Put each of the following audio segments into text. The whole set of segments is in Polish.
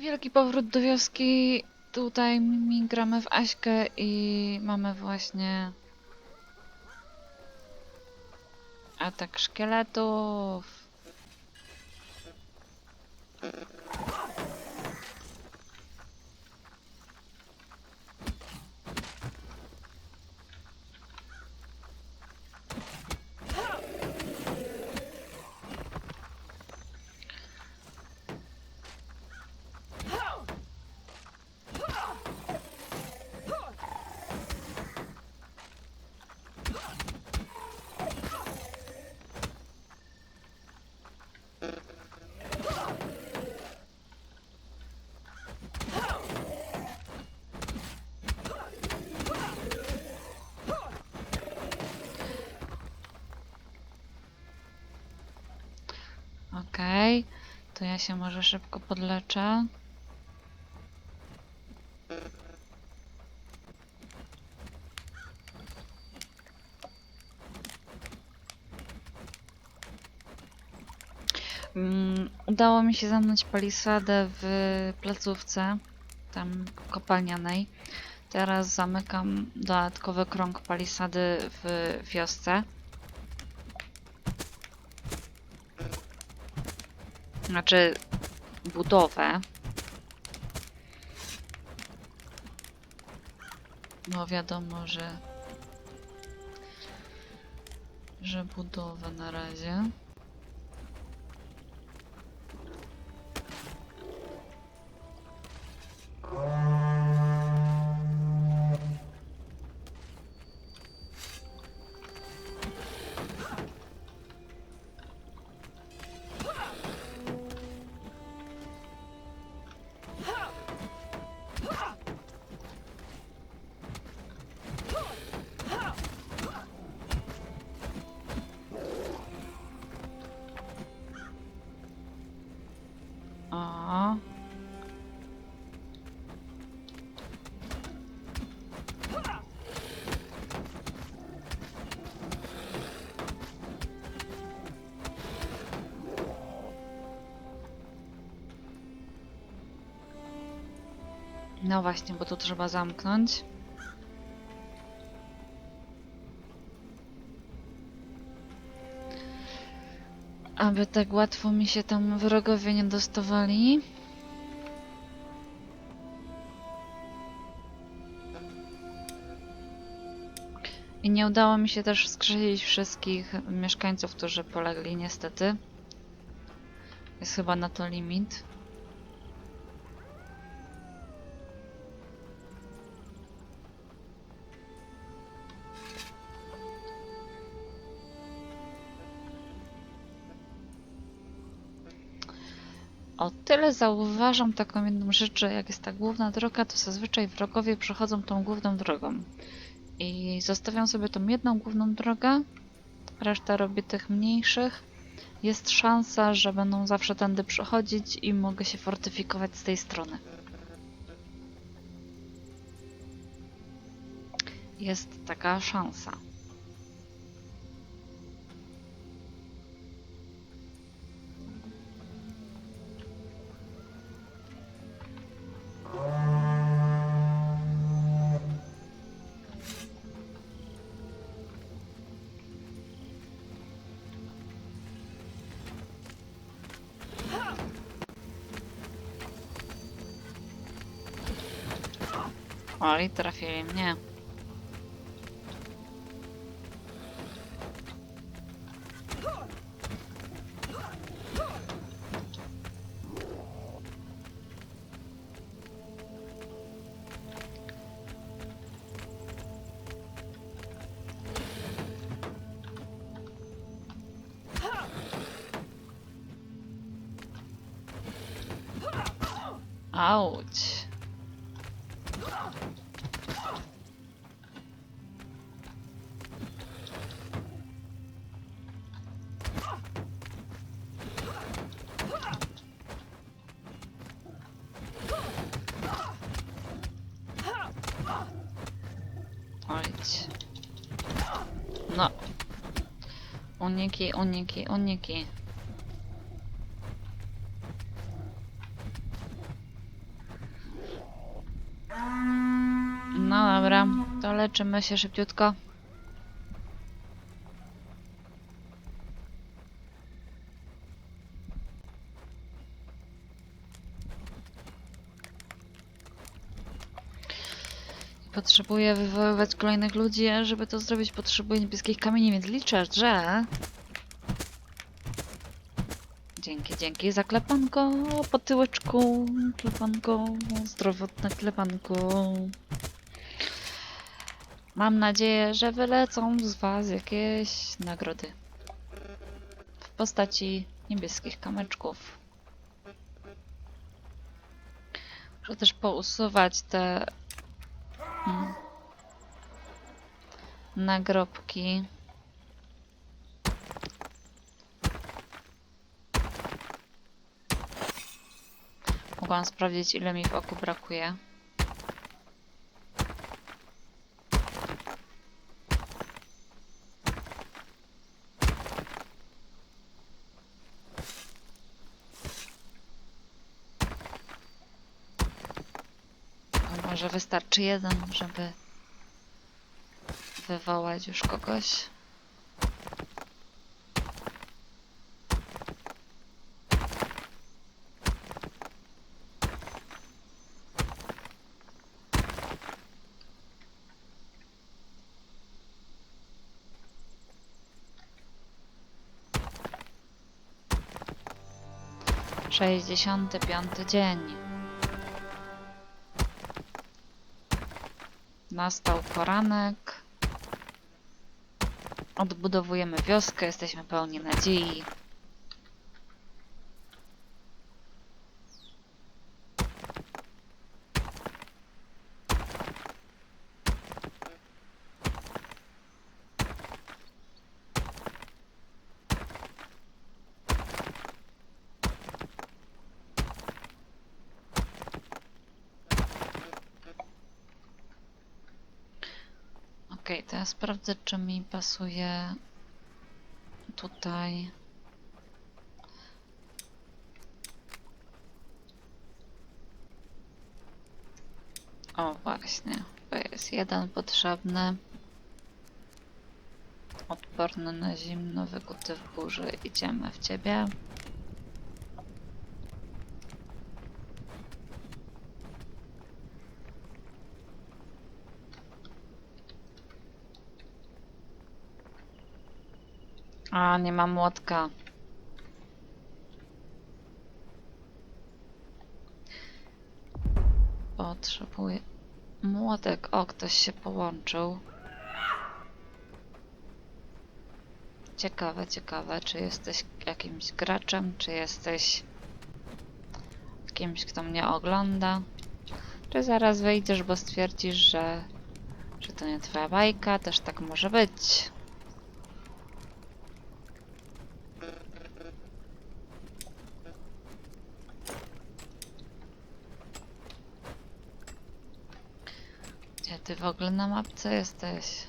Wielki powrót do wioski. Tutaj mi gramy w Aśkę i mamy właśnie atak szkieletów. To ja się może szybko podleczę. Mm, udało mi się zamknąć palisadę w placówce, tam kopalnianej. Teraz zamykam dodatkowy krąg palisady w wiosce. Znaczy budowę. No wiadomo, że że budowę na razie. No właśnie, bo tu trzeba zamknąć. Aby tak łatwo mi się tam wrogowie nie dostawali. I nie udało mi się też wskrzesić wszystkich mieszkańców, którzy polegli niestety. Jest chyba na to limit. O tyle zauważam taką jedną rzecz, że jak jest ta główna droga, to zazwyczaj wrogowie przechodzą tą główną drogą. I zostawiam sobie tą jedną główną drogę, resztę robię tych mniejszych. Jest szansa, że będą zawsze tędy przechodzić i mogę się fortyfikować z tej strony. Jest taka szansa. Oj, trafili mnie. Auć. 12, 12, 12. No dobra, to leczymy się szybciutko. Potrzebuję wywoływać kolejnych ludzi, a żeby to zrobić potrzebuję niebieskich kamieni, więc liczę, że Dzięki, dzięki za klepanko po tyłeczku, klepanko, zdrowotne klepanko. Mam nadzieję, że wylecą z Was jakieś nagrody w postaci niebieskich kamyczków. Muszę też pousuwać te mm, nagrobki. Mogłam sprawdzić, ile mi w oku brakuje. Może wystarczy jeden, żeby wywołać już kogoś. Sześćdziesiąty piąty dzień. Nastał poranek. Odbudowujemy wioskę, jesteśmy pełni nadziei. Okej, to ja sprawdzę, czy mi pasuje tutaj. O, właśnie, to jest jeden potrzebny. Odporny na zimno, wykuty w burzy. Idziemy w ciebie. A, nie ma młotka. Potrzebuję... Młotek. O, ktoś się połączył. Ciekawe, ciekawe, czy jesteś jakimś graczem, czy jesteś kimś, kto mnie ogląda. Czy zaraz wyjdziesz, bo stwierdzisz, że, że to nie twoja bajka, też tak może być. Ty w ogóle na mapce jesteś?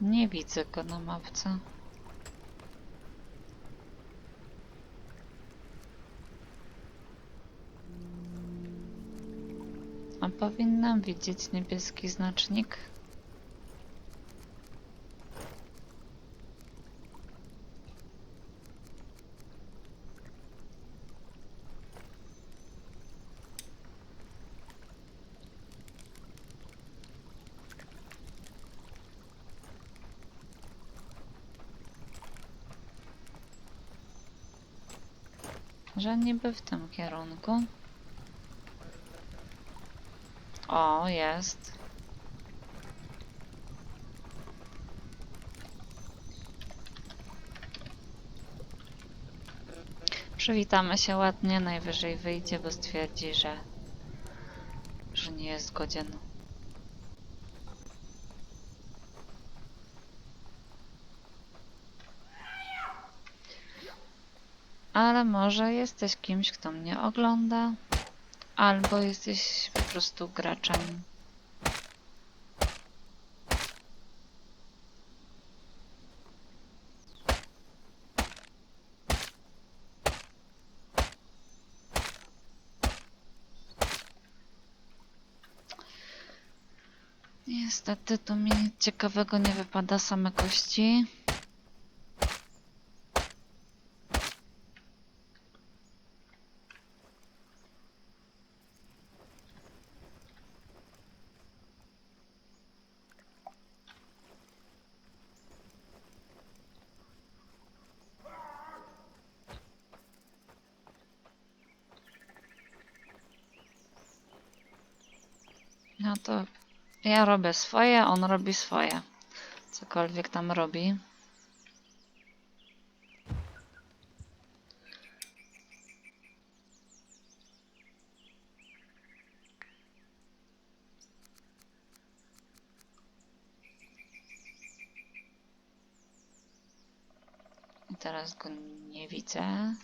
Nie widzę go na mapce. A powinnam widzieć niebieski znacznik. Że niby w tym kierunku. O, jest. Przywitamy się ładnie, najwyżej wyjdzie, bo stwierdzi, że, że nie jest godzien. Ale może jesteś kimś, kto mnie ogląda, albo jesteś po prostu graczem. Niestety tu mi ciekawego nie wypada same kości. No to ja robię swoje, on robi swoje. Cokolwiek tam robi. I teraz go nie widzę.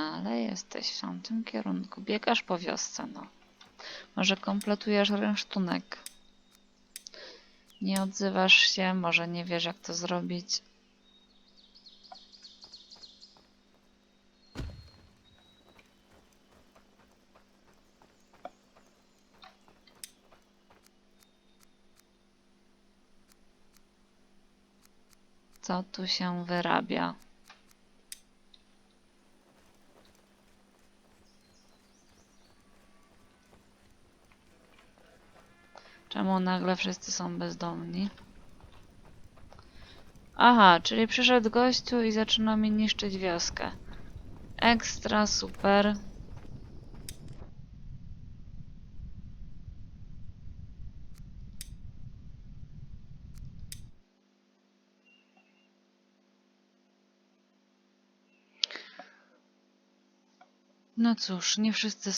Ale jesteś w tamtym kierunku. Biegasz po wiosce, no. Może kompletujesz rynsztunek. Nie odzywasz się, może nie wiesz jak to zrobić. Co tu się wyrabia? Czemu nagle wszyscy są bezdomni? Aha, czyli przyszedł gościu i zaczyna mi niszczyć wioskę. Ekstra, super. No cóż, nie wszyscy